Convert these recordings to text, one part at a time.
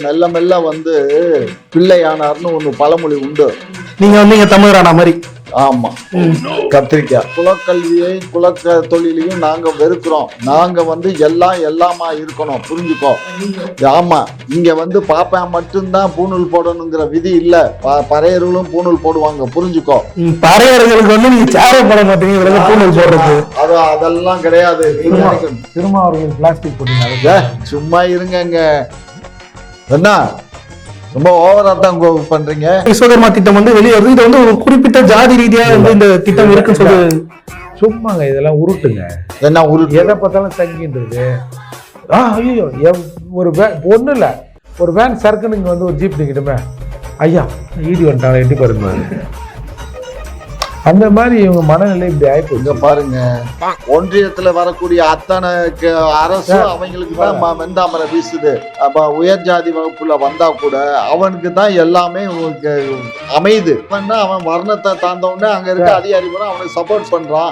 மெல்ல மெல்ல வந்து பிள்ளையானார்னு ஒண்ணு பழமொழி உண்டு. நீங்க வந்து இங்க தமிழரான மாதிரி. ஆமா. கத்திரிக்காய் குலக்கல்வியை குலக்க தொழிலையும் நாங்க வெறுக்கிறோம். நாங்க வந்து எல்லாம் எல்லாமா இருக்கணும். புரிஞ்சுக்கோ. ஆமா. இங்க வந்து பாப்பா மட்டும்தான் பூணூல் போடணுங்கிற விதி இல்ல. பறையர்களும் பூணூல் போடுவாங்க. புரிஞ்சுக்கோ. பறையர்களுக்கு வந்து நீங்க சேர போட மாட்டீங்க. பூணல் போடுறது. அது அதெல்லாம் கிடையாது. திரும்ப அவர்கள் பிளாஸ்டிக் போட்டீங்க. சும்மா இருங்கங்க. என்ன ரொம்ப ஓவரா தான் பண்றீங்க. விஸ்வகர்மா திட்டம் வந்து வெளியே வருது இது வந்து ஒரு குறிப்பிட்ட ஜாதி ரீதியா வந்து இந்த திட்டம் இருக்குன்னு சொல்லி சும்மாங்க இதெல்லாம் உருட்டுங்க. என்ன உருட்டு? எதை பார்த்தாலும் தங்கின்றது. ஆ ஐயோ ஒரு வே ஒன்றும் இல்லை. ஒரு வேன் சரக்குன்னு இங்கே வந்து ஒரு ஜீப் நிற்கட்டுமே ஐயா ஈடி வந்துட்டாங்க எட்டி பாருங்க. அந்த மாதிரி இவங்க மனநிலை இப்படி ஆயிப்போச்சு இங்க பாருங்க. ஒன்றியத்துல வரக்கூடிய அத்தனை அரசு அவங்களுக்கு தான் ம- வெந்தாமரை வீசுது. அப்ப உயர் ஜாதி வகுப்புல வந்தா கூட அவனுக்கு தான் எல்லாமே அமையுது. அவன் வர்ணத்தை தாழ்ந்தவொடனே அங்க இருக்க அதிகாரி பூரா அவனுக்கு சப்போர்ட் பண்றான்.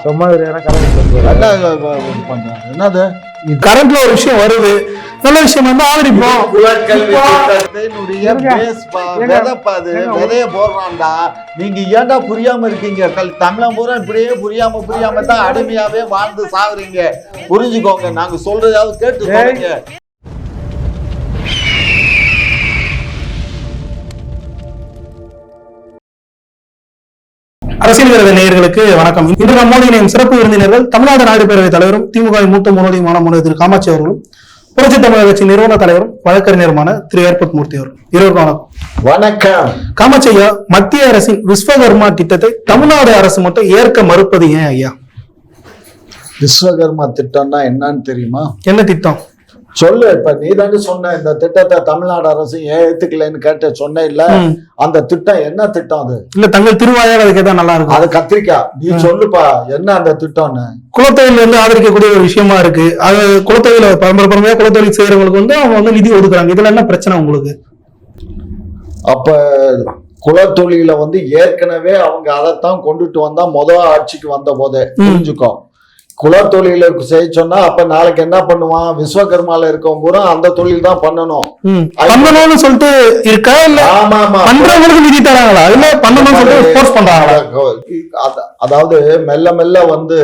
என்னது? கரண்ட்ல ஒரு விஷயம் வருது. நல்ல விஷயம் வந்து ஆதரிப்போம். விதைய போடுறான்டா. நீங்க ஏன்டா புரியாம இருக்கீங்க? கல் தமிழன் பூரா இப்படியே புரியாம புரியாம தான் அடிமையாவே வாழ்ந்து சாகுறீங்க. புரிஞ்சுக்கோங்க. நாங்க சொல்றதாவது கேட்டு ஏய். சொல்லுங்க அரசியல் விரோத நேயர்களுக்கு வணக்கம். இன்று நம்மோடு சிறப்பு விருந்தினர்கள் தமிழ்நாடு நாடு பேரவைத் தலைவரும் திமுக மூத்த முன்னோடியுமான முனைவர் திரு காமாட்சி அவர்களும் புரட்சி தமிழக கட்சி நிறுவன தலைவரும் வழக்கறிஞருமான திரு ஏற்பட் மூர்த்தி அவர்கள். இருவருக்கும் வணக்கம். வணக்கம். காமாட்சி ஐயா மத்திய அரசின் விஸ்வகர்மா திட்டத்தை தமிழ்நாடு அரசு மட்டும் ஏற்க மறுப்பது ஏன் ஐயா? விஸ்வகர்மா திட்டம்னா என்னன்னு தெரியுமா? என்ன திட்டம்? சொல்லு இப்ப நீ தானே சொன்ன இந்த திட்டத்தை தமிழ்நாடு அரசு ஏன் ஏத்துக்கலைன்னு கேட்ட சொன்ன இல்ல. அந்த திட்டம் என்ன திட்டம் அது? இல்ல தங்கள் திருவாயால் அதுக்கு தான் நல்லா இருக்கும் அது கத்திரிக்காய் நீ சொல்லுப்பா என்ன அந்த திட்டம்னு? குலத்தொழில் வந்து ஆதரிக்கக்கூடிய ஒரு விஷயமா இருக்கு. அது குலத்தொழில பரம்பரை பரம்பரையா குலத்தொழில் செய்யறவங்களுக்கு வந்து அவங்க வந்து நிதி ஒதுக்குறாங்க. இதுல என்ன பிரச்சனை உங்களுக்கு? அப்ப குலத்தொழில வந்து ஏற்கனவே அவங்க அதைத்தான் கொண்டுட்டு வந்தா முத ஆட்சிக்கு வந்த போதே புரிஞ்சுக்கோ. குலத்தொழில செய்ய சொன்னா அப்ப நாளைக்கு என்ன பண்ணுவான்? விஸ்வகர்மால இருக்கவன் பூரா அந்த தொழில் தான் பண்ணணும். பண்ணணும்னு சொல்லிட்டு இருக்கா இல்ல? ஆமா ஆமா. பண்றவங்களுக்கு நிதி தராங்களா? இல்ல பண்ணணும்னு சொல்லிட்டு ஃபோர்ஸ் பண்றாங்களா? அத- அதாவது மெல்ல மெல்ல வந்து.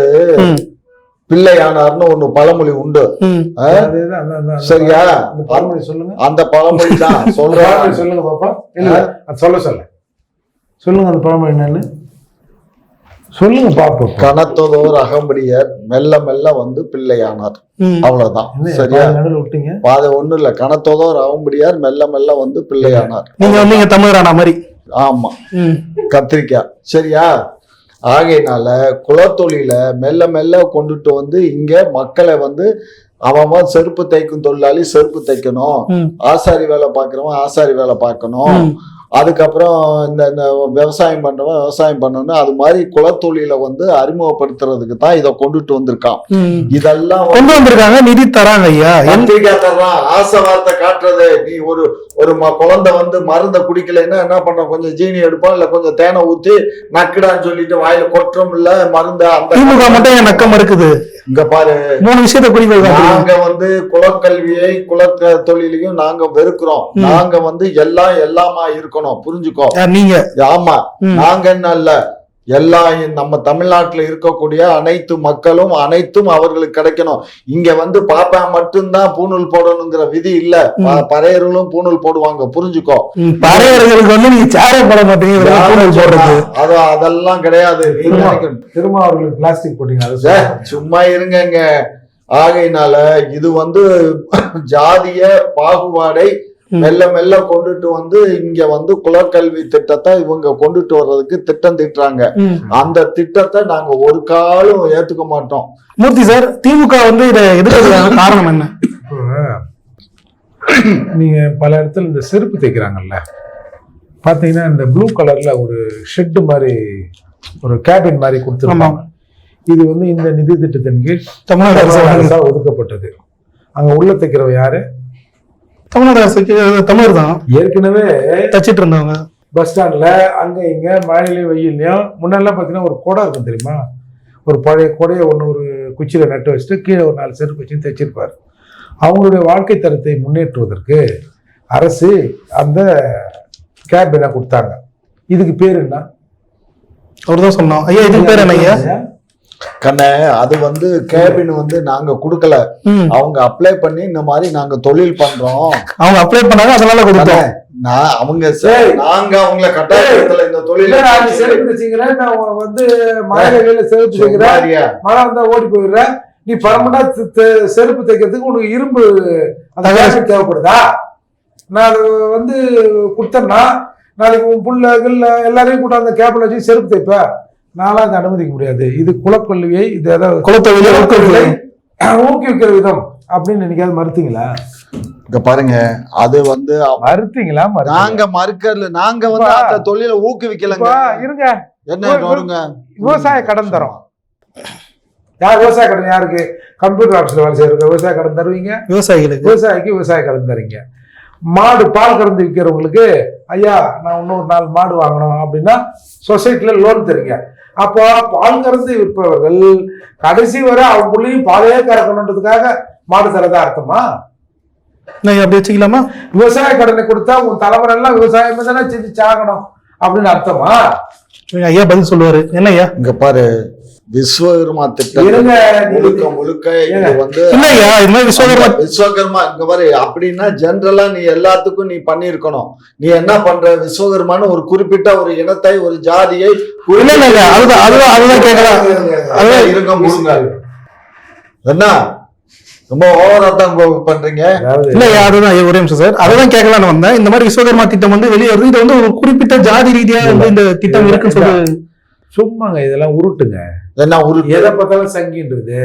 பிள்ளையானார்னு ஒண்ணு பழமொழி உண்டு? சரியா? பழமொழி சொல்லுங்க. அந்த பழமொழி தான். சொல்றேன். சொல்லுங்க பாப்பா. இல்ல அது சொல்ல சொல்ல. சொல்லுங்க அந்த பழமொழி என்னன்னு. சொல்லுங்க பாப்போம். கனத்ததோர் அகம்படியர் மெல்ல மெல்ல வந்து பிள்ளையானார். அவ்வளவுதான். சரியா? விட்டீங்க? பாதை ஒண்ணும் இல்ல. கனத்ததோர் அகம்படியார் மெல்ல மெல்ல வந்து பிள்ளையானார். நீங்க வந்து இங்க தமிழரான மாதிரி. ஆமா. கத்திரிக்காய் சரியா? ஆகையினால குலத்தொழில மெல்ல மெல்ல கொண்டுட்டு வந்து இங்க மக்களை வந்து அவன் செருப்பு தைக்கும் தொழிலாளி செருப்பு தைக்கணும். ஆசாரி வேலை பார்க்கறவன் ஆசாரி வேலை பார்க்கணும். அதுக்கப்புறம் இந்த இந்த விவசாயம் பண்றவன் விவசாயம் பண்ணணும் அது மாதிரி குலத்தொழில வந்து அறிமுகப்படுத்துறதுக்கு தான் இதை கொண்டுட்டு வந்திருக்கான். இதெல்லாம் கொண்டு வந்திருக்காங்க நிதி தராங்க ஐயா. கத்திரிக்காய் தர்றான் ஆசை வார்த்தை காட்டுறது. நீ ஒரு ஒரு குழந்தை வந்து மருந்தை குடிக்கலைன்னா என்ன பண்றோம் கொஞ்சம் ஜீனி எடுப்போம் இல்ல கொஞ்சம் தேனை ஊத்தி நக்குடான்னு சொல்லிட்டு வாயில கொட்டுறோம் இல்ல மருந்து அந்த மட்டும் நக்கம் இருக்குது இங்க பாரு. மூணு விஷயத்த காட்டுறீங்க. நாங்க வந்து குலக்கல்வியை குலக்க தொழிலையும் நாங்க வெறுக்கிறோம். நாங்க வந்து எல்லாம் எல்லாமா இருக்கணும். புரிஞ்சுக்கோ. நீங்க. ஆமா. நாங்க என்ன இல்ல? எல்லா நம்ம தமிழ்நாட்டுல இருக்கக்கூடிய அனைத்து மக்களும் அனைத்தும் அவர்களுக்கு கிடைக்கணும். இங்க வந்து பாப்பா மட்டும்தான் பூணூல் போடணுங்கிற விதி இல்ல. பறையர்களும் பூணூல் போடுவாங்க. புரிஞ்சுக்கோ. பறையர்களுக்கு வந்து நீங்க சேர போட மாட்டீங்க இவ்வளவு பூணல் போடுறது. அது அதெல்லாம் கிடையாது. திரும்ப அவர்களுக்கு பிளாஸ்டிக் போட்டீங்க சொல்லுங்க. சும்மா இருங்கங்க. ஆகையினால இது வந்து ஜாதிய பாகுபாடை. மெல்ல மெல்ல கொண்டுட்டு வந்து இங்க வந்து குலக்கல்வி திட்டத்தை இவங்க கொண்டுட்டு வர்றதுக்கு திட்டம் திட்டுறாங்க. அந்த திட்டத்தை நாங்க ஒரு காலம் ஏத்துக்க மாட்டோம். மூர்த்தி சார் திமுக வந்து இதை எதிர்க்கிறதுக்கான காரணம் என்ன? நீங்க பல இடத்துல இந்த செருப்பு தைக்கிறாங்கல்ல. பாத்தீங்கன்னா இந்த ப்ளூ கலர்ல ஒரு ஷெட் மாதிரி ஒரு கேபின் மாதிரி கொடுத்துருப்பாங்க. இது வந்து இந்த நிதி திட்டத்தின் கீழ் தமிழ்நாடு அரசு ஒதுக்கப்பட்டது. அங்க உள்ள தைக்கிறவ யாரு? தமிழ்நாடு அரசுக்கு தமிழர் தான். ஏற்கனவே தச்சிட்டு இருந்தவங்க. பஸ் ஸ்டாண்ட்ல அங்க இங்க மழையிலையும் வெயிலையும் முன்னெல்லாம் பாத்தீங்கன்னா ஒரு குடம் இருக்கும் தெரியுமா? ஒரு பழைய குடையை ஒன்று ஒரு குச்சியில நட்டு வச்சுட்டு கீழே ஒரு நாலு செருப்பு வச்சு தைச்சிருப்பார். அவங்களுடைய வாழ்க்கை தரத்தை முன்னேற்றுவதற்கு அரசு அந்த கேபினை கொடுத்தாங்க. இதுக்கு பேர் என்ன? அவர் தான் சொன்னோம் ஐயா இதுக்கு பேர் என்ன ஐயா கண்ணே அது வந்து கேபின் வந்து நாங்க கொடுக்கல. அவங்க அப்ளை பண்ணி இந்த மாதிரி நாங்க தொழில் பண்றோம். அவங்க அப்ளை பண்ணாங்க அதனால கொடுத்தோம். நான் அவங்க ச- ஏய். நாங்க அவங்கள கட்டாயத்துல இந்த தொழில. நான் செருப்பு தைச்சுக்கிறேன் நான் வந்து மழை செருப்பு தைக்கிறேன் சும்மாரியா? மழை வந்தா ஓடி போயிடுற? நீ பர்மனண்டா செருப்பு தைக்கிறதுக்கு உனக்கு இரும்பு அந்த. கேபின் தேவைப்படுதா? நான் அது வந்து கொடுத்தேன்னா நாளைக்கு உன் புள்ள எல்லாரையும் கூட அந்த கேபிள் வச்சு செருப்பு தைப்ப நான்லாம் அதை அனுமதிக்க முடியாது. இது குலக்கல்வியை இது ஏதாவது ஊக்குவிக்கிறது. ஊக்குவிக்கிற விதம் அப்படின்னு நினைக்காது மறுத்தீங்களா? இங்க பாருங்க அது வந்து மறுத்தீங்களா? நாங்க மறுக்கல. நாங்க வந்து. அந்த தொழிலை ஊக்குவிக்கலங்க. இப்ப இருங்க. என்ன வருங்க விவசாய கடன் தரோம். யார் விவசாய கடன் யாருக்கு? கம்ப்யூட்டர் ஆஃபீஸ்ல வேலை செய்யறவங்க விவசாய கடன் தருவீங்க. விவசாயிகளுக்கு. விவசாயிக்கு விவசாய கடன் தரீங்க. மாடு பால் கறந்து விற்கிறவங்களுக்கு ஐயா நான் இன்னொரு நாள் மாடு வாங்கணும் அப்படின்னா சொசைட்டில லோன் தரீங்க. அப்போ பால் கறந்து விற்பவர்கள் கடைசி வரை அவங்க புள்ளையும் பாலே கறக்கணுன்றதுக்காக மாடு தரதா அர்த்தமா? நான் அப்படி வச்சுக்கலாமா? விவசாய கடனை கொடுத்தா உன் தலைமுறை எல்லாம் விவசாயமே தானே செஞ்சு சாகணும் அப்படின்னு அர்த்தமா? ஐயா பதில் சொல்லுவாரு. என்ன ஐயா? இங்க பாரு விஸ்வகர்மா திட்டம் முழுக்க முழுக்க இது வந்து விஸ்வகர்மா விஸ்வகர்மா இங்க பாரு அப்படின்னா ஜென்ரலா நீ எல்லாத்துக்கும் நீ பண்ணிருக்கணும் நீ என்ன பண்ற? விஸ்வகர்மான்னு ஒரு குறிப்பிட்ட ஒரு இனத்தை ஒரு ஜாதியை இருங்க முழுங்க என்ன? ரொம்ப ஓவரா தான் பண்றீங்க. இல்ல அதுதான் ஒரே நிமிஷம் சார் அதான் கேட்கலாம்னு வந்தேன். இந்த மாதிரி விஸ்வகர்மா திட்டம் வந்து வெளியே வருது இது வந்து ஒரு குறிப்பிட்ட ஜாதி ரீதியா வந்து இந்த திட்டம் இருக்குன்னு சொல்லி சும்மாங்க இதெல்லாம் உருட்டுங்க. என்ன ஒரு எதை பார்த்தாலும் சங்கின்றது.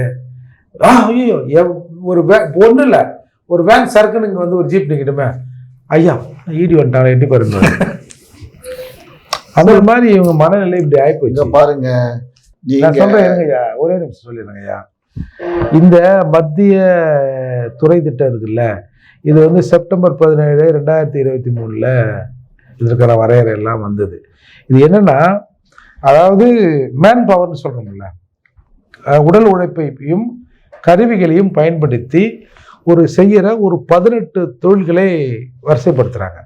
ஐயோ ஒரு வே ஒன்றும் இல்லை. ஒரு வேன் சரக்குன்னு இங்க வந்து ஒரு ஜீப் நிற்கட்டுமே ஐயா ஈடி வந்துட்டாங்க எட்டி பாருங்க. அது மாதிரி இவங்க மனநிலை இப்படி இங்க ஆயிப்போச்சு பாருங்க நான் இருங்க ஐயா. ஒரே நிமிஷம் சொல்லிடுறேங்க ஐயா. இந்த மத்திய துறை திட்டம் இருக்குல்ல இது வந்து செப்டம்பர் பதினேழு ரெண்டாயிரத்தி இருபத்தி மூணுல இருக்கிற வரையறை எல்லாம் வந்தது. இது என்னன்னா அதாவது மேன் பவர்னு சொல்கிறோம்ல உடல் உழைப்பையும் கருவிகளையும் பயன்படுத்தி ஒரு செய்கிற ஒரு பதினெட்டு தொழில்களை வரிசைப்படுத்துகிறாங்க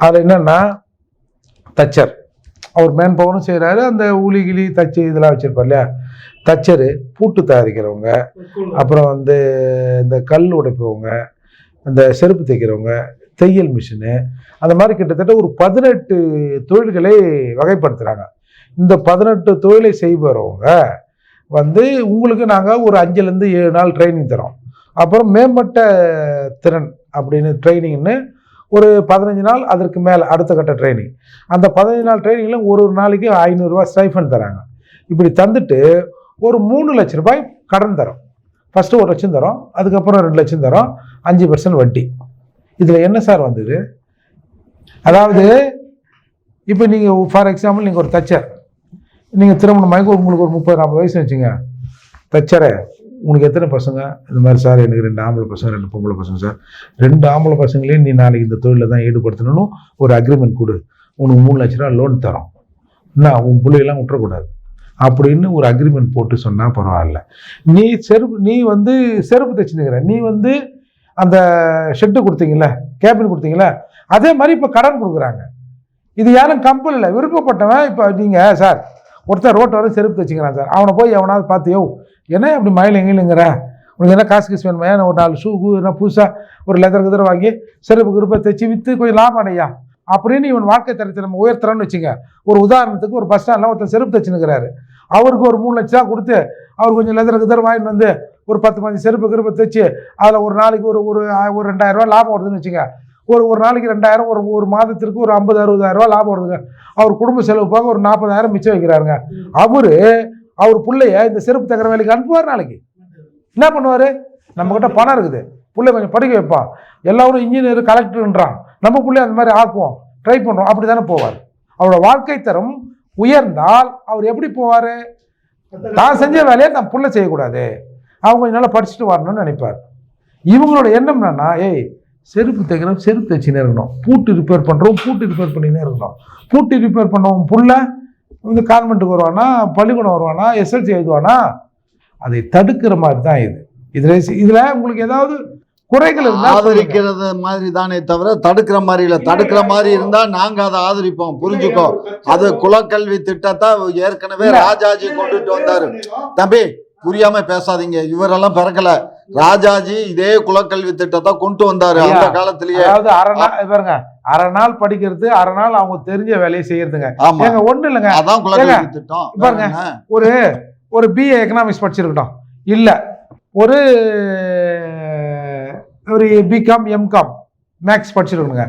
அதில் என்னென்னா தச்சர். அவர் மேன் பவரும் செய்கிறாரு அந்த ஊலி கிளி தச்சு இதெல்லாம் வச்சுருப்பார் இல்லையா? தச்சரு பூட்டு தயாரிக்கிறவங்க அப்புறம் வந்து இந்த கல் உடைப்பவங்க இந்த செருப்பு தைக்கிறவங்க தையல் மிஷினு அந்த மாதிரி கிட்டத்தட்ட ஒரு பதினெட்டு தொழில்களை வகைப்படுத்துகிறாங்க இந்த பதினெட்டு தொழிலை செய்பவங்க வந்து உங்களுக்கு நாங்கள் ஒரு அஞ்சுலேருந்து ஏழு நாள் ட்ரைனிங் தரோம். அப்புறம் மேம்பட்ட திறன் அப்படின்னு ட்ரைனிங்னு ஒரு பதினஞ்சு நாள் அதற்கு மேலே அடுத்த கட்ட ட்ரைனிங் அந்த பதினஞ்சு நாள் ட்ரைனிங்கில் ஒரு ஒரு நாளைக்கு ஐநூறுரூவா ஸ்டைஃபன் தராங்க. இப்படி தந்துட்டு ஒரு மூணு லட்ச ரூபாய் கடன் தரோம். ஃபஸ்ட்டு ஒரு லட்சம் தரோம். அதுக்கப்புறம் ரெண்டு லட்சம் தரோம். அஞ்சு பர்சன்ட் வட்டி. இதில் என்ன சார் வந்தது? அதாவது இப்போ நீங்கள் ஃபார் எக்ஸாம்பிள் நீங்கள் ஒரு தச்சர். நீங்கள் திருமணமாகி உங்களுக்கு ஒரு முப்பது நாற்பது வயசு வச்சுங்க தச்சரை உனக்கு எத்தனை பசங்க? இந்த மாதிரி சார் எனக்கு ரெண்டு ஆம்பளை பசங்க ரெண்டு பொம்பளை பசங்க சார். ரெண்டு ஆம்பளை பசங்களையும் நீ நாளைக்கு இந்த தொழிலில் தான் ஈடுபடுத்தணும் ஒரு அக்ரிமெண்ட் கொடு. உனக்கு மூணு லட்ச ரூபா லோன் தரோம். என்ன உன் பிள்ளையெல்லாம் விட்டுறக்கூடாது. அப்படின்னு ஒரு அக்ரிமெண்ட் போட்டு சொன்னால் பரவாயில்ல. நீ செருப்பு நீ வந்து செருப்பு தைச்சுனுக்கிற நீ வந்து அந்த ஷெட்டு கொடுத்தீங்கல்ல கேபின் கொடுத்தீங்கள அதே மாதிரி இப்போ கடன் கொடுக்குறாங்க. இது யாரும் கம்பல் இல்லை. விருப்பப்பட்டவன் இப்போ நீங்கள் சார் ஒருத்தர் ரோட்டோட செருப்பு தச்சுக்கிறான் சார். அவனை போய் எவனாவது பார்த்தியோ என்ன அப்படி மயில் எங்கிலுங்கிற உனக்கு என்ன காசு கீசு வேணுமா? ஏன்னா ஒரு நாலு ஷூ கூ என்ன புதுசாக ஒரு லெதர் கிதர் வாங்கி செருப்பு குருப்பை தைச்சி விற்று கொஞ்சம் லாபம் அடையா? அப்படின்னு இவன் வாழ்க்கை தரத்தை நம்ம உயர்த்துறோன்னு வச்சுங்க ஒரு உதாரணத்துக்கு ஒரு பஸ் ஸ்டாண்டில் ஒருத்தர் செருப்பு தைச்சுனுக்கிறாரு அவருக்கு ஒரு மூணு லட்ச ரூபா கொடுத்து அவர் கொஞ்சம் லெதர் கிதர் வாங்கிட்டு வந்து ஒரு பத்து பதினஞ்சு செருப்பு கிருப்பை தைச்சு அதில் ஒரு நாளைக்கு ஒரு ஒரு ஒரு ரெண்டாயிரம் லாபம் வருதுன்னு வச்சுங்க ஒரு ஒரு நாளைக்கு ரெண்டாயிரம் ஒரு ஒரு மாதத்திற்கு ஒரு ஐம்பது அறுபதாயிரம் ரூபா லாபம் வருதுங்க. அவர் குடும்ப செலவு போக ஒரு நாற்பதாயிரம் மிச்சம் வைக்கிறாருங்க. அவரு அவர் பிள்ளைய இந்த செருப்பு தக்கிற வேலைக்கு அனுப்புவார் நாளைக்கு. என்ன பண்ணுவார்? நம்மக்கிட்ட பணம் இருக்குது. பிள்ளை கொஞ்சம் படிக்க வைப்பான். எல்லாரும் இன்ஜினியர் கலெக்டர்ன்றான் நம்ம பிள்ளை அந்த மாதிரி ஆக்குவோம். ட்ரை பண்ணுறோம் அப்படி தானே போவார். அவரோட வாழ்க்கை தரம் உயர்ந்தால் அவர் எப்படி போவார்? தான் செஞ்ச வேலையை நான் பிள்ளை செய்யக்கூடாது. அவங்க கொஞ்சம் நல்லா படிச்சுட்டு வரணும்னு நினைப்பார். இவங்களோட எண்ணம் என்னன்னா ஏய் செருப்பு தைக்கிறோம் செருப்பு தைச்சினே இருக்கணும். பூட்டு ரிப்பேர் பண்ணுறோம் பூட்டு ரிப்பேர் பண்ணினே இருக்கணும். பூட்டு ரிப்பேர் பண்ணவன் புள்ள வந்து கான்வெண்ட்டுக்கு வருவானா பள்ளிக்கூடம் வருவானா எஸ்எல்சி எழுதுவானா? அதை தடுக்கிற மாதிரி தான் இது. இதில் இதில் உங்களுக்கு ஏதாவது குறைகள் இருந்தா ஆதரிக்கிறது மாதிரி தானே தவிர தடுக்கிற மாதிரி இல்லை. தடுக்கிற மாதிரி இருந்தா நாங்க அதை ஆதரிப்போம் புரிஞ்சுக்கோ. அது குலக்கல்வி திட்டத்தை ஏற்கனவே ராஜாஜி கொண்டுட்டு வந்தாரு. தம்பி புரியாம பேசாதீங்க. இவரெல்லாம் பிறக்கல. ராஜாஜி இதே குலக்கல்வி திட்டத்தை கொண்டு வந்தாரு அந்த காலத்திலேயே. அதாவது அரை நாள் பாருங்க அரை நாள் படிக்கிறது அரை நாள் அவங்க தெரிஞ்ச வேலையை செய்யறதுங்க. ஆமா. ஒண்ணு இல்லைங்க. அதான் குலக்கல்வி திட்டம். பாருங்க. ஒரு ஒரு பிஏ எக்கனாமிக்ஸ் படிச்சிருக்கட்டும். இல்ல ஒரு ஒரு பிகாம் எம்காம் மேக்ஸ் படிச்சிருக்கணுங்க.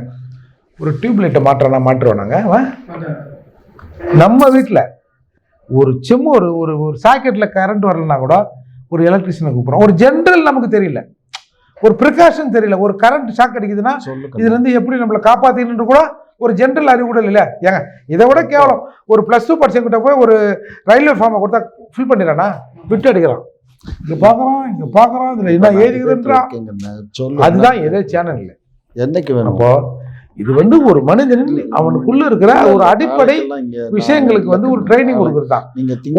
ஒரு டியூப் லைட்டை மாற்றனா மாற்றுவோம் நாங்க அவன்? நம்ம வீட்டில் ஒரு செம்மு ஒரு ஒரு ஒரு சாக்கெட்டில் கரண்ட் வரலனா கூட ஒரு எலக்ட்ரிஷியனை கூப்பிட்றோம். ஒரு ஜென்ரல் நமக்கு தெரியல. ஒரு ப்ரிகாஷன் தெரியல. ஒரு கரண்ட் ஷாக் அடிக்குதுன்னா சொல்லு இதுல இருந்து எப்படி நம்மளை காப்பாத்தின்னு கூட ஒரு ஜென்ரல் அறிவு கூட இல்லை. ஏங்க இதை விட கேவலம். ஒரு ப்ளஸ் டூ படிச்சவங்கிட்ட போய் ஒரு ரயில்வே ஃபார்மை கொடுத்தா ஃபில் பண்ணிடுறானா? விட்டு அடிக்கிறான். இங்க பார்க்கறான் இங்க பார்க்கறான் இதுல என்ன சொல்லு. அதுதான் எதே சேனல் இல்லை என்னைக்கு வேணும்? அப்போ இது வந்து ஒரு மனிதனின் அவனுக்குள்ள இருக்கிற ஒரு அடிப்படை விஷயங்களுக்கு வந்து ஒரு ட்ரைனிங் கொடுக்குறது தான்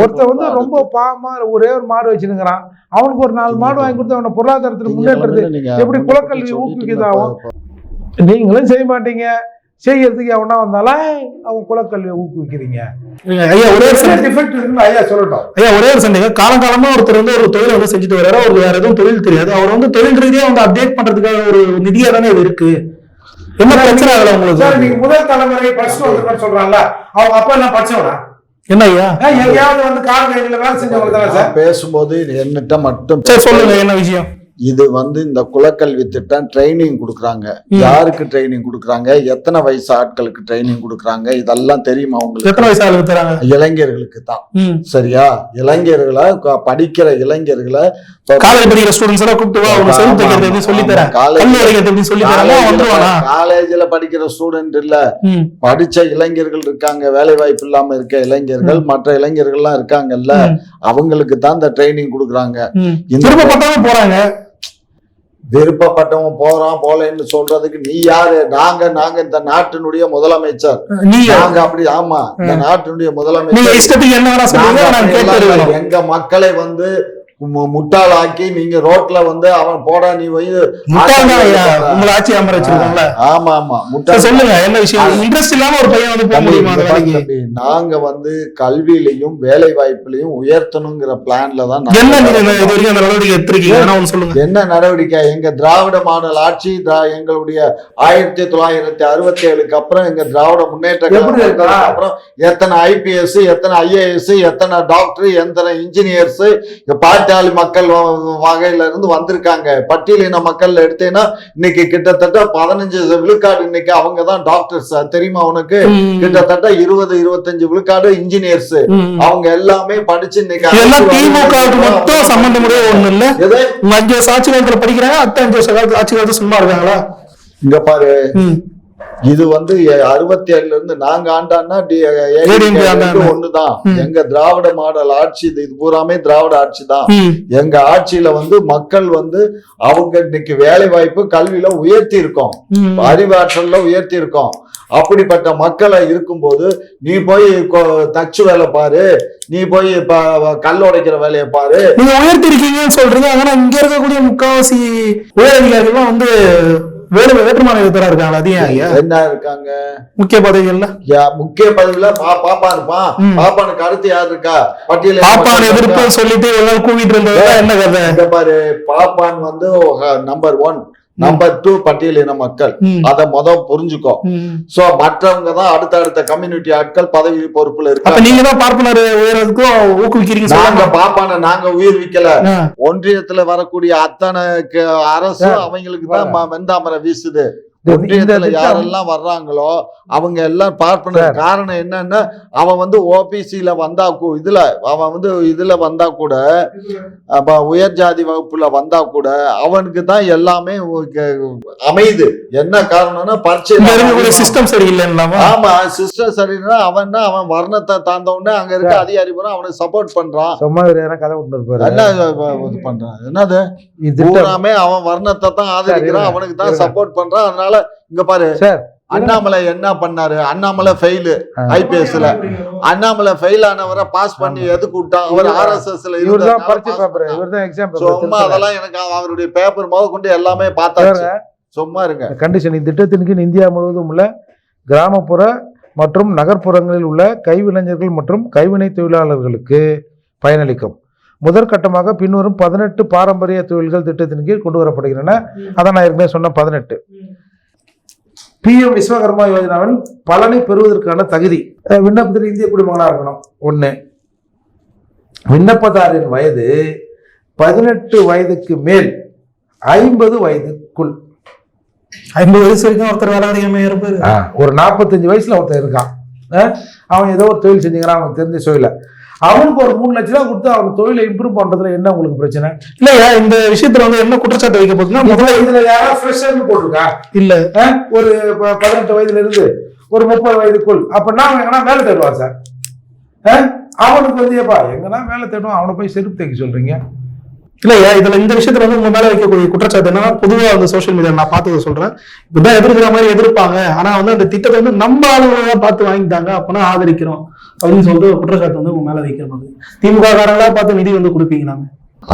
ஒருத்தன் வந்து ரொம்ப பாவமா ஒரே ஒரு மாடு வச்சுருக்கிறான் அவனுக்கு ஒரு நாலு மாடு வாங்கி கொடுத்து அவனை பொருளாதாரத்தில் முன்னேற்றது எப்படி குலக்கல்வி ஊக்குவிக்குதாகும்? நீங்களும் செய்ய மாட்டீங்க. செய்யறதுக்கு எவனா வந்தாலும் அவன் குலக்கல்வியை ஊக்குவிக்கிறீங்க. ஐயா ஒரே. டிஃபெக்ட் இருக்குன்னு ஐயா சொல்லட்டும். ஐயா ஒரே ஒரு சந்தேகம் காலங்காலமா ஒருத்தர் வந்து ஒரு தொழிலை வந்து செஞ்சுட்டு வர்றாரு. அவருக்கு வேற எதுவும் தொழில் தெரியாது. அவர் வந்து தொழில் ரீதியா வந்து அப்டேட் பண்றதுக்காக ஒரு நிதியா தானே இது இருக்கு. என்ன பிரச்சனை ஆகல சார் உங்களுக்கு? நீங்க முதல் தலைமுறை படிச்சு வந்திருக்கோம்னு சொல்றாங்கல்ல அவங்க அப்பா என்ன படிச்சவனா? என்ன ஐயா? எங்கேயாவது வந்து கார் கையில வேலை செஞ்சவங்க தானே சார்? பேசும்போது என்னட்ட மட்டும் சரி சொல்லுங்க என்ன விஷயம்? இது வந்து இந்த குலக்கல்வி திட்டம் ட்ரைனிங் கொடுக்குறாங்க. யாருக்கு ட்ரைனிங் கொடுக்குறாங்க? எத்தனை வயசு ஆட்களுக்கு ட்ரைனிங் கொடுக்குறாங்க? இதெல்லாம் தெரியுமா உங்களுக்கு? எத்தனை வயசு ஆளுக்கு தராங்க? இளைஞர்களுக்கு தான். சரியா? இளைஞர்களை படிக்கிற இளைஞர்களை காலேஜ் படிக்கிற ஸ்டூடெண்ட்ஸ் எல்லாம் கூப்பிட்டு சொல்லி தரேன். காலேஜ்ல படிக்கிற ஸ்டூடெண்ட் இல்ல. படிச்ச இளைஞர்கள் இருக்காங்க வேலை வாய்ப்பு இல்லாம இருக்க இளைஞர்கள் மற்ற இளைஞர்கள்லாம் இருக்காங்கல்ல. அவங்களுக்கு தான் இந்த ட்ரைனிங் கொடுக்குறாங்க. திரும்ப போறாங்க. விருப்பப்பட்டவன் போறான் போலேன்னு சொல்றதுக்கு நீ யாரு? நாங்க நாங்க இந்த நாட்டினுடைய முதலமைச்சர். நீ நாங்க அப்படி ஆமா இந்த நாட்டினுடைய முதலமைச்சர். எங்க மக்களை வந்து முட்டாளாக்கி நீங்க ரோட்ல வந்து அவன் போடா நீ உங்களை ஆட்சி அமர வச்சிருக்காங்களா ஆமா ஆமா. சரி, முட்டாள் சொல்லுங்க என்ன விஷயம்? இன்ட்ரெஸ்ட் இல்லாம ஒரு பையன் வந்து போக முடியுமா நாங்க வந்து கல்வியிலையும் வேலை வாய்ப்புலையும் உயர்த்தணுங்கிற பிளான்ல தான் என்ன நீங்க நடவடிக்கை எடுத்திருக்கீங்க? சொல்லுங்க. என்ன நடவடிக்கை? எங்க திராவிட மாடல் ஆட்சி எங்களுடைய ஆயிரத்தி தொள்ளாயிரத்தி அறுபத்தி ஏழுக்கு அப்புறம் எங்க திராவிட முன்னேற்ற அப்புறம் எத்தனை ஐபிஎஸ் எத்தனை ஐஏஎஸ் எத்தனை டாக்டர் எத்தனை இன்ஜினியர்ஸ் பாட்டாளி மக்கள் வகையில இருந்து வந்திருக்காங்க. பட்டியலின மக்கள் எடுத்தீங்கன்னா இன்னைக்கு கிட்டத்தட்ட பதினஞ்சு விழுக்காடு இன்னைக்கு அவங்க தான் டாக்டர்ஸ் தெரியுமா உனக்கு. கிட்டத்தட்ட இருபது இருபத்தஞ்சு விழுக்காடு இன்ஜினியர்ஸ். அவங்க எல்லாமே படிச்சு இன்னைக்கு மட்டும் சம்பந்தமுடைய ஒண்ணு இல்ல. அஞ்சு ஆட்சி காலத்துல படிக்கிறாங்க காலத்து ஆட்சி காலத்துல சும்மா இருக்காங்களா? இங்க பாரு. இது வந்து அறுபத்தி ஏழுல இருந்து நாங்க ஆண்டான்னா. ஒண்ணுதான். எங்க திராவிட மாடல் ஆட்சி இது பூராமே திராவிட ஆட்சி தான். எங்க ஆட்சியில வந்து மக்கள் வந்து அவங்க இன்னைக்கு வேலை வாய்ப்பு கல்வியில உயர்த்தி இருக்கோம். அறிவாற்றல்ல உயர்த்தி இருக்கோம் அப்படிப்பட்ட மக்களை இருக்கும்போது நீ போய் தச்சு வேலை பாரு நீ போய் கல் உடைக்கிற வேலையை பாரு நீங்க உயர்த்தி இருக்கீங்கன்னு சொல்றீங்க ஆனா இங்க இருக்கக்கூடிய முக்காவாசி அதிகாரிகள் வந்து வேலை வேற்று மாநிலத்தரா இருக்காங்க அது ஏன் என்ன இருக்காங்க? முக்கிய பதவிகள்ல? யா- முக்கிய பதவியில பா- பாப்பா இருப்பான். பாப்பானுக்கு அடுத்து யார் இருக்கா? பட்டியல பாப்பான் எதிர்ப்பு சொல்லிட்டு எல்லாரும் கூவிட்டு இருந்தது என்ன கதை? பாரு பாப்பான் வந்து நம்பர் ஒன் நம்பர் டூ பட்டியலின மக்கள். அத முத புரிஞ்சுக்கோ. சோ மற்றவங்க தான் அடுத்த அடுத்த கம்யூனிட்டி ஆட்கள் பதவி பொறுப்புல இருக்காங்க. நீங்க தான் பார்ப்பனர் உயரத்துக்கும் ஊக்குவிக்கிறீங்க நாங்க பாப்பான நாங்க உயிர் விக்கல. ஒன்றியத்துல வரக்கூடிய அத்தனை அரசு அவங்களுக்கு தான் வெந்தாமரை வீசுது. ஒன்றியத்துல யாரெல்லாம் வர்றாங்களோ அவங்க எல்லாம் பார்ப்பனர் காரணம் என்னன்னா அவன் வந்து ஓபிசில வந்தா கூ- இதுல அவன் வந்து இதுல வந்தா கூட அப்ப உயர் ஜாதி வகுப்புல வந்தா கூட அவனுக்கு தான் எல்லாமே அமையுது. என்ன காரணம்னா பரீட்சை சிஸ்டம் சரியில்லைன்னாமா ஆமா சிஸ்டர் சரின்னா அவன் தான் அவன் வர்ணத்தை உடனே அங்க இருக்க அதிகாரி பூரா அவனுக்கு சப்போர்ட் பண்றான். சும்மா கதை விட்டு இருப்பாரு என்ன இது பண்றான்? என்னது? இது அவன் வர்ணத்தை தான் ஆதரிக்கிறான் அவனுக்கு தான். சப்போர்ட் பண்றான் அதனால இங்க பாரு. சார் அண்ணாமலை என்ன பண்ணாரு? அண்ணாமலை ஃபெயிலு ஐபிஎஸ்ல அண்ணாமலை ஃபெயில் ஆனவரை பாஸ் பண்ணி எதுக்கு விட்டா? அவர் ஆர்எஸ்எஸ்ல சும்மா அதெல்லாம் எனக்கு அவருடைய பேப்பர் முத கொண்டு எல்லாமே பார்த்தாச்சு. சும்மா இருங்க. கண்டிஷன் இத்திட்டத்தின் கீழ் இந்தியா முழுவதும் உள்ள கிராமப்புற மற்றும் நகர்ப்புறங்களில் உள்ள கைவினைஞர்கள் மற்றும் கைவினை தொழிலாளர்களுக்கு பயனளிக்கும். முதற்கட்டமாக பின்வரும் பதினெட்டு பாரம்பரிய தொழில்கள் திட்டத்தின் கீழ் கொண்டு வரப்படுகின்றன. அதான் நான் ஏற்கனவே சொன்ன பதினெட்டு. பிஎம் விஸ்வகர்மா யோஜனாவின் பலனை பெறுவதற்கான தகுதி. விண்ணப்பத்தில் இந்திய குடிமகனாக இருக்கணும். ஒன்று விண்ணப்பதாரின் வயது பதினெட்டு வயதுக்கு மேல் ஐம்பது வயதுக்குள். ஐம்பது வயசு வரைக்கும் ஒருத்தர் வேலை இருப்பாரு ஒரு நாற்பத்தஞ்சு வயசுல ஒருத்தன் இருக்கான். அவன் ஏதோ ஒரு தொழில் செஞ்சுக்கிறான் அவனுக்கு தெரிஞ்ச தொழில அவனுக்கு ஒரு மூணு லட்ச ரூபா கொடுத்து அவன் தொழிலை இம்ப்ரூவ் பண்றதுல என்ன உங்களுக்கு பிரச்சனை? இல்லையா? இந்த விஷயத்துல வந்து என்ன குற்றச்சாட்டு வைக்க போகுதுன்னா இதுல யாராவது ஃப்ரெஷர்னு போட்டிருக்கா? இல்ல. ஒரு பதினெட்டு வயதுல இருந்து ஒரு முப்பது வயதுக்குள். அப்படின்னா அவன் எங்கன்னா வேலை தேடுவான் சார். அவனுக்கு வந்து ஏப்பா எங்கன்னா வேலை தேடுவான் அவனை போய் செருப்பு தைக்க சொல்றீங்க. இல்லையா இதுல இந்த விஷயத்துல வந்து உங்க மேல வைக்கக்கூடிய குற்றச்சாட்டு என்னன்னா பொதுவா அந்த சோசியல் மீடியா நான் பார்த்ததை சொல்றேன். இப்பதான் எதிர்க்கிற மாதிரி எதிர்ப்பாங்க. ஆனா வந்து அந்த திட்டத்தை வந்து நம்ம ஆளுங்களா பார்த்து வாங்கிட்டாங்க அப்பனா ஆதரிக்கிறோம். அப்படின்னு சொல்லிட்டு ஒரு குற்றச்சாட்டு வந்து உங்க மேல வைக்கிற மாதிரி திமுக காரங்களா பார்த்து நிதி வந்து கொடுப்பீங்க நாங்க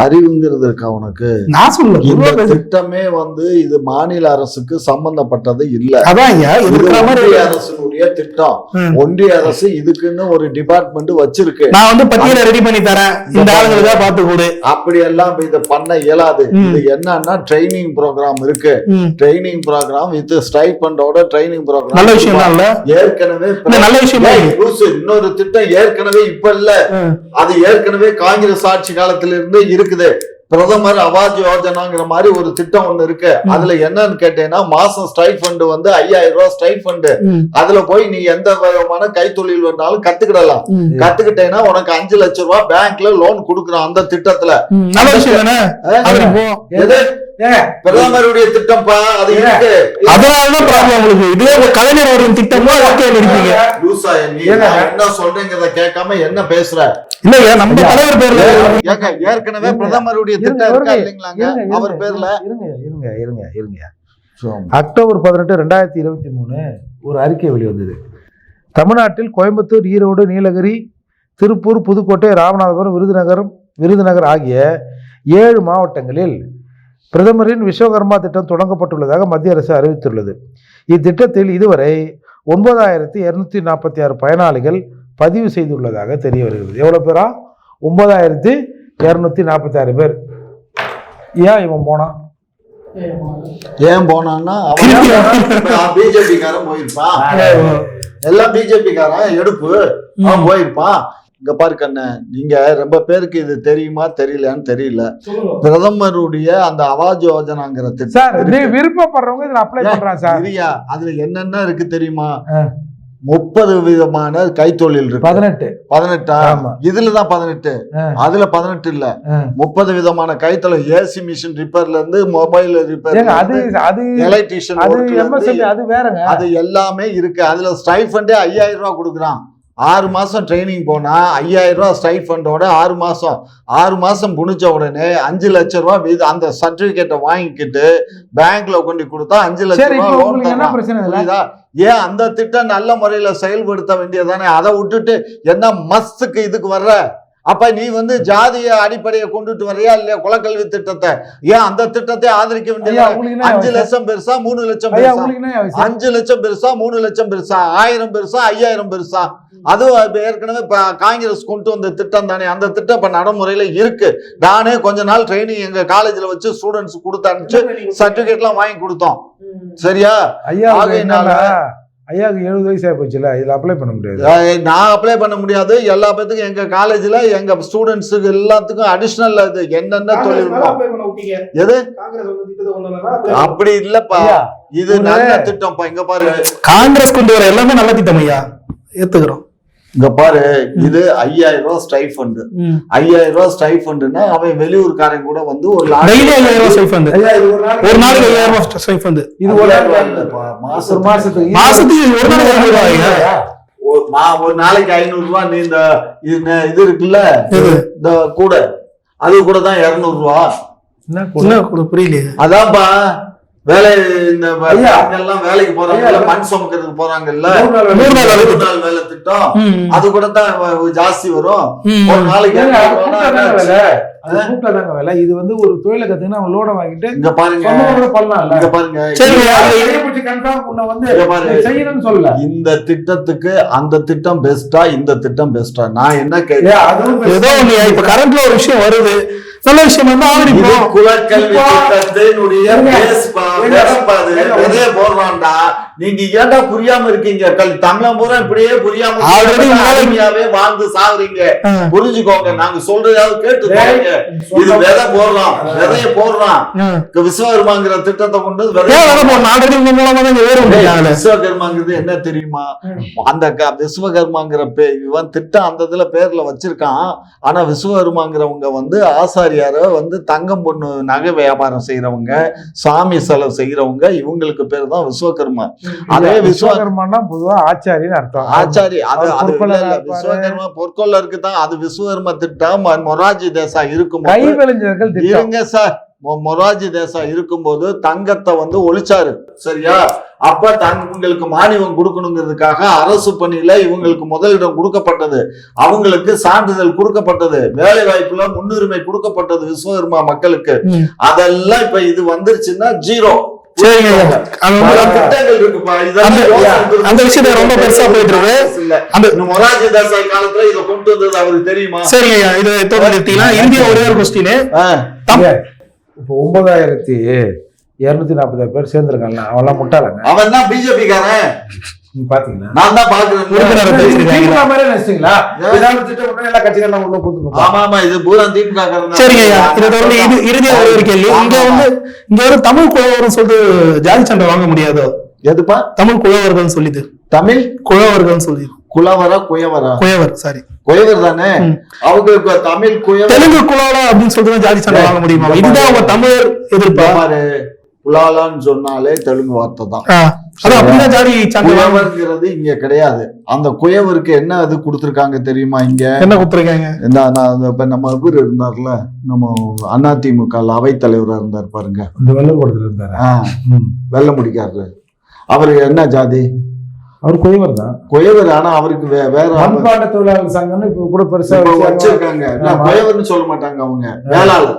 அறிவுங்கிறது இருக்கா உனக்கு? நான் சொல்ல இந்த திட்டமே வந்து இது மாநில அரசுக்கு சம்பந்தப்பட்டது இல்ல. அதான் ஒன்றிய அரசினுடைய திட்டம். ஒன்றிய அரசு இதுக்குன்னு ஒரு டிபார்ட்மெண்ட் வச்சிருக்கு. நான் வந்து பட்டியலை ரெடி பண்ணி தரேன். இந்த ஆளுங்களுக்கா பார்த்து கொடு. அப்படி எல்லாம் இதை பண்ண இயலாது. இது என்னன்னா ட்ரைனிங் ப்ரோக்ராம் இருக்கு. ட்ரைனிங் ப்ரோக்ராம் வித் ஸ்டைபண்டோட ட்ரைனிங் ப்ரோக்ராம் நல்ல விஷயம் இல்ல. ஏற்கனவே நல்ல விஷயம் இன்னொரு திட்டம் ஏற்கனவே இப்ப இல்ல. அது ஏற்கனவே காங்கிரஸ் ஆட்சி காலத்துல இருந்து இருக்குது பிரதமர் அவாஜ் யோஜனாங்கிற மாதிரி ஒரு திட்டம் ஒண்ணு இருக்கு. அதுல என்னன்னு கேட்டீங்கன்னா மாசம் ஸ்டைட் ஃபண்ட் வந்து ஐயாயிரம் ரூபாய் ஸ்டைட் ஃபண்ட். அதுல போய் நீ எந்த விதமான கைத்தொழில் வேணாலும் கத்துக்கிடலாம். கத்துக்கிட்டேன்னா உனக்கு அஞ்சு லட்சம் ரூபாய் பேங்க்ல லோன் கொடுக்குறான் அந்த திட்டத்துல. பிரதமருடைய? இருக்கு. அதனாலதான் ப்ராப்ளம் உங்களுக்கு இதுவே கலைஞர் அவரின் ஓகே இருப்பீங்க லூசா என்ன சொல்றேங்கிறத கேட்காம என்ன பேசுற? இல்லையா நம்ம தலைவர் பேர்ல ஏற்கனவே. பிரதமருடைய திட்டம் இருக்கா இல்லைங்களாங்க? அவர் பேர்ல? இருங்க இருங்க இருங்க இருங்க. அக்டோபர் பதினெட்டு ரெண்டாயிரத்தி இருபத்தி மூணு ஒரு அறிக்கை வெளிவந்தது. தமிழ்நாட்டில் கோயம்புத்தூர் ஈரோடு நீலகிரி திருப்பூர் புதுக்கோட்டை ராமநாதபுரம் விருதுநகரம் விருதுநகர் ஆகிய ஏழு மாவட்டங்களில் பிரதமரின் விஸ்வகர்மா திட்டம் தொடங்கப்பட்டுள்ளதாக மத்திய அரசு அறிவித்துள்ளது. இத்திட்டத்தில் இதுவரை ஒன்பதாயிரத்தி இருநூத்தி நாற்பத்தி ஆறு பயனாளிகள் பதிவு செய்துள்ளதாக தெரிய வருகிறது எவ்வளோ பேரா? ஒன்பதாயிரத்தி இரநூத்தி நாற்பத்தி ஆறு பேர். ஏன் இவன் போனான்? ஏன் போனான்னா பிஜேபி காரன் போயிருப்பான். எல்லாம் பிஜேபி காரன் எடுப்பு. அவன் போயிருப்பான். இங்க பாரு கண்ணு நீங்க ரொம்ப பேருக்கு இது தெரியுமா தெரியலையான்னு தெரியல. பிரதமருடைய அந்த அவாஜ் யோஜனாங்கிற சார் திட்டம் விருப்பப்படுறவங்க இதுல அப்ளை பண்றான் சார். சரியா அதுல என்னென்ன இருக்கு தெரியுமா. முப்பது விதமான கைத்தொழில் இருக்கு. பதினெட்டு. பதினெட்டா? ஆமா. இதுலதான் பதினெட்டு. அதுல பதினெட்டு இல்ல. முப்பது விதமான கைத்தொழில் ஏசி மிஷின் ரிப்பேர்ல இருந்து மொபைல் ரிப்பேர் அது அது எலக்ட்ரிஷியன் அது வேறங்க. அது எல்லாமே இருக்கு. அதுல ஸ்டைஃபண்டே ஐயாயிரம் ரூபாய் கொடுக்குறான். ஆறு மாசம் ட்ரைனிங் போனா ஐயாயிரம் ரூபாய் ஸ்டைஃபண்டோட ஆறு மாசம். ஆறு மாசம் புடிச்ச உடனே அஞ்சு லட்சம் ரூபாய் வீத- அந்த சர்டிபிகேட்டை வாங்கிக்கிட்டு பேங்க்ல கொண்டு கொடுத்தா அஞ்சு லட்சம் இப்போ லோன் இல்ல புரியுதா? ஏன் அந்த திட்டம் நல்ல முறையில செயல்படுத்த வேண்டியதானே அதை விட்டுட்டு என்ன மஸ்துக்கு இதுக்கு வர்ற? அப்ப நீ வந்து ஜாதிய அடிப்படையை கொண்டுட்டு வர்றியா இல்லையா குலக்கல்வி திட்டத்தை? ஏன் அந்த திட்டத்தை ஆதரிக்க என்ன அஞ்சு? லட்சம் பெருசா மூணு லட்சம் பெருசா? அஞ்சு லட்சம் பெருசா மூணு லட்சம் பெருசா? ஆயிரம் பெருசா ஐயாயிரம் பெருசா? அதுவும் இப்ப ஏற்கனவே இப்ப காங்கிரஸ் கொண்டு வந்த திட்டம் தானே? அந்த திட்டம் இப்ப நடைமுறையில இருக்கு. நானே கொஞ்ச நாள் ட்ரைனிங் எங்க காலேஜ்ல வச்சு ஸ்டூடெண்ட்ஸ் கொடுத்து அனுப்பிச்சு சர்டிபிகேட் எல்லாம் வாங்கி கொடுத்தோம். சரியா? ஐயா ஆகையினால- ஐயாவுக்கு எழுபது வயசு ஆகி போச்சுல இதுல அப்ளை பண்ண முடியாது. நான் அப்ளை பண்ண முடியாது. எல்லா பேத்துக்கும் எங்க காலேஜ்ல எங்க ஸ்டூடெண்ட்ஸுக்கு எல்லாத்துக்கும் அடிஷனல் இது என்னென்ன தொழில்நுட்பம் எது? அப்படி இல்லப்பா. இது நல்ல திட்டம்ப்பா இங்க பாரு. காங்கிரஸ் கொண்டு வர எல்லாமே நல்ல திட்டம் ஐயா. ஏத்துக்கிறோம். இங்க பாரு இது ஐயாயிரம் ரூபாய் ஸ்டைஃபண்ட் ஐயாயிரம் ரூபாய் ஸ்டைஃபண்ட்னா அவன் வெளியூர்காரன் கூட வந்து ஒரு ஐயாயிரம் ரூபாய் ஸ்டைஃபண்ட் ஒரு நாளைக்கு- ஐயாயிரம் ரூபாய் ஸ்டைஃபண்ட் இது ஒரு மாசம் மாசத்துக்கு மாசத்துக்கு ஒரு நாளைக்கு ஐநூறு ரூபாய். ஒரு- நாளைக்கு ஐநூறு ரூபாய் நீ இந்த இது இருக்குல்ல? இந்த கூட. அது கூட தான் இருநூறு ரூபா. புரியலையே. அதான்ப்பா. வேலை இந்த. எல்லாம் வேலைக்கு போறாங்கல்ல ஐயா. மண் சுமக்கிறதுக்கு போறாங்கல்ல? மூணு நாள் மூணு நாள் வேலை நூறு நாள் வேலை திட்டம். அது கூட தான் ஜாஸ்தி வரும். ஒரு நாளைக்கு ஆச்சு. வேலை. இது வந்து ஒரு தொழிலை கத்துக்கினா லோட வாங்கிட்டு இங்க பாருங்க. சொந்தமா பண்ணலாம்ல. இங்க பாருங்க. உன்னை வந்து செய்யணும்னு சொல்லல. இந்த திட்டத்துக்கு அந்த திட்டம் பெஸ்டா இந்த திட்டம் பெஸ்டா நான் என்ன அதுவும் ஏதோ ஒண்ணு இப்ப கரண்ட்ல ஒரு விஷயம் வருது. நல்ல விஷயம் வந்து ஆல்ரெடி நீங்க ஏன்டா புரியாம இருக்கீங்க? கல் தமிழம் பூரா இப்படியே புரியாம அடிமையாவே வாழ்ந்து சாகுறீங்க. புரிஞ்சுக்கோங்க. நாங்க சொல்றதாவது கேட்டு டேய், போறீங்க இது. விதை போடுறோம் விதைய போடுறான். விஸ்வகர்மாங்கிற திட்டத்தை கொண்டு ஆல்ரெடி உங்க மூலமா தான் விஸ்வகர்மாங்கிறது என்ன தெரியுமா? அந்த விஸ்வகர்மாங்கிற இவன் திட்டம் அந்த இதுல பேர்ல வச்சிருக்கான். ஆனா விஸ்வகர்மாங்கிறவங்க வந்து ஆசாரியார வந்து தங்கம் பொண்ணு நகை வியாபாரம் செய்யறவங்க சாமி செலவு செய்யறவங்க இவங்களுக்கு பேர் தான் விஸ்வகர்மா. அதே விஸ்வகர்மான்னா பொதுவா ஆச்சாரின்னு அர்த்தம். ஆச்சாரி அது அது. விஸ்வகர்மா பொற்கொள்ளருக்கு தான் அது விஸ்வகர்மா திட்டம் மொ- மொரார்ஜி தேசா இருக்கும் இருங்க சார். மொ- மொரார்ஜி தேசா இருக்கும்போது தங்கத்தை வந்து ஒழிச்சாரு. சரியா? அப்ப தங் இவங்களுக்கு மானியம் கொடுக்கணுங்கிறதுக்காக அரசு பணியில இவங்களுக்கு முதலிடம் கொடுக்கப்பட்டது. அவங்களுக்கு சான்றிதழ் கொடுக்கப்பட்டது. வேலை வாய்ப்புல முன்னுரிமை கொடுக்கப்பட்டது விஸ்வகர்மா மக்களுக்கு. அதெல்லாம் இப்ப இது வந்துருச்சுன்னா ஜீரோ. அந்த- விஷயத்த ரொம்ப பெருசா போயிட்டு இருக்கு. இல்ல. அந்த மொரார்ஜி தேசாய் காலத்துல இதை கொண்டு வந்தது அவருக்கு தெரியுமா? சரிங்க ஐயா இது தொடர்ந்து எடுத்தீங்கன்னா இந்திய ஒரே ஒரு கொஸ்டின் இப்போ ஒன்பதாயிரத்தி இருநூத்தி நாற்பது பேர் சேர்ந்திருக்காங்க. அவெல்லாம் முட்டாளங்க. அவன் தான் பிஜேபி காரன் பாத்தீங்கன்னா நான் தான் பாக்குறேன்? ஏதாவது திட்டம் எல்லா கட்சிக்காரங்களும் உள்ள பூந்துக்கும். ஆமா ஆமா இது பூரா திமுக. சரிங்க ஐயா இதை தொடர்ந்து இது இறுதியா ஒரே ஒரு கேள்வி. இங்க வந்து இங்க ஒரு தமிழ் குழவர்கள் சொல்லிட்டு ஜாதி சண்டை வாங்க முடியாதோ? எதுப்பா? தமிழ் குழவர்கள் சொல்லிது தமிழ்? குழவர்கள் சொல்லி குலவரா குயவரா? குயவர் சாரி குயவர் தானே? ம். அவங்க தமிழ் குயவர் தெலுங்கு குலாலா அப்படின்னு சொல்லிட்டு ஜாதி சண்டை வாங்க முடியுமா? இதுதான் அவங்க தமிழர் எதிர்ப்பா? பாரு குலாலான்னு சொன்னாலே தெலுங்கு வார்த்தை தான். குயவர்ங்கிறது இங்க கிடையாது. அந்த குயவருக்கு என்ன அது கொடுத்திருக்காங்க தெரியுமா இங்க? என்ன கொடுத்துருக்காங்க? இந்த இப்ப நம்ம இவர் இருந்தார்ல நம்ம அதிமுக அவைத்தலைவரா இருந்தார் பாருங்க. இந்த வெள்ளக்கூடத்துல இருந்தாரு. வெள்ளை முடிக்காரு அவரு என்ன ஜாதி? அவர் குயவர் தான். குயவர் ஆனா அவருக்கு வேற மண்பாண்ட தொழிலாளர் சங்கம்னு இப்ப கூட பெருசா. வச்சிருக்காங்க. குயவர்னு சொல்ல மாட்டாங்க அவங்க. வேளாளர்.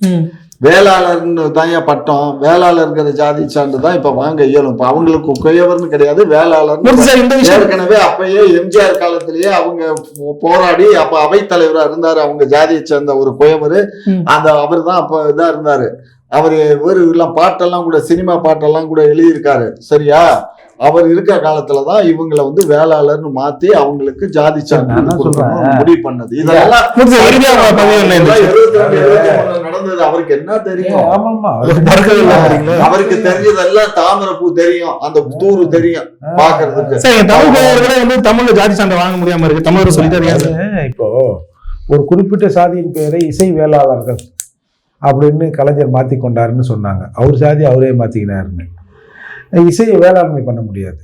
ம். வேளாளர்னு தான் பட்டம். வேளாளர்ங்கிற ஜாதி சான்று தான் இப்ப வாங்க இயலும். இப்ப அவங்களுக்கு குயவர்னு கிடையாது வேளாளர் ஏற்கனவே அப்பயே எம்ஜிஆர் காலத்திலேயே அவங்க போராடி அப்ப அவைத்தலைவரா இருந்தாரு அவங்க ஜாதியை சேர்ந்த ஒரு குயவர். அந்த அவர் தான் அப்ப இதா இருந்தாரு. அவர் ஒரு எல்லாம் பாட்டெல்லாம் கூட சினிமா பாட்டெல்லாம் கூட எழுதியிருக்காரு. சரியா? அவர் இருக்கிற காலத்துல தான் இவங்களை வந்து வேளாளர்னு மாத்தி அவங்களுக்கு ஜாதி சான்று? முடிவு பண்ணது. இதெல்லாம் மூர்த்தி சார் இறுதியா உங்க பதிவு என்ன இதெல்லாம் இருந்துச்சு? 22, 23 நடந்தது. அவருக்கு என்ன தெரியும்? அவருக்கு தெரிஞ்சதெல்லாம் தாமரைப்பூ தெரியும். அந்த தூரு தெரியும் பாக்குறதுக்கு. வந்து தமிழ்ல ஜாதி சண்டை வாங்க முடியாம இருக்கு. தமிழர் அது இப்போ ஒரு குறிப்பிட்ட சாதியின் பெயரை இசை வேளாளர்கள் அப்படின்னு கலைஞர் மாத்தி கொண்டாருன்னு சொன்னாங்க. அவர் சாதி அவரே மாத்திக்கினாருன்னு. இசையை வேளாண்மை பண்ண முடியாது.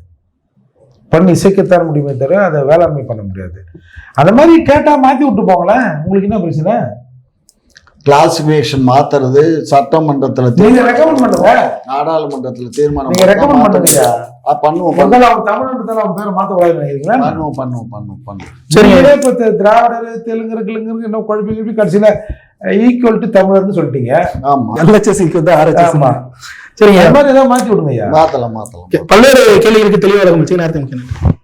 பண்ணி இசைக்கத்தான் முடியுமே தவிர அதை வேளாண்மை பண்ண முடியாது. அந்த மாதிரி கேட்டா மாத்தி விட்டு போங்களேன். உங்களுக்கு என்ன பிரச்சனை? கிளாசிபிகேஷன் மாத்துறது சட்டமன்றத்துல நீங்க ரெக்கமெண்ட் பண்ணுங்க. நாடாளுமன்றத்துல தீர்மானம் நீங்க ரெக்கமெண்ட் பண்ணுங்க. பண்ணுவோம் பண்ணுவோம். தமிழ்நாட்டுல அவன் பேரை மாத்த கூடாதுன்னு நினைக்கிறீங்களா? பண்ணுவோம் பண்ணுவோம் பண்ணுவோம் பண்ணுவோம். நீங்களே இப்ப திராவிடர் தெலுங்கு இன்னும் குழப்பி கிழப்பி கடைசியில ஈக்குவல் டு தமிழர்னு சொல்லிட்டீங்க. ஆமா. எல்ஹெச்எஸ்சிக்கு வந்து ஆர்ஹெச்எஸ் ஆமா. சரிங்க. அது மாதிரி ஏதாவது மாத்தி விடுங்க ஐயா. மாத்தலாம் மாத்தலாம். பல்வேறு கேள்விகளுக்கு தெளிவாக நேரத்தை முக்கியம்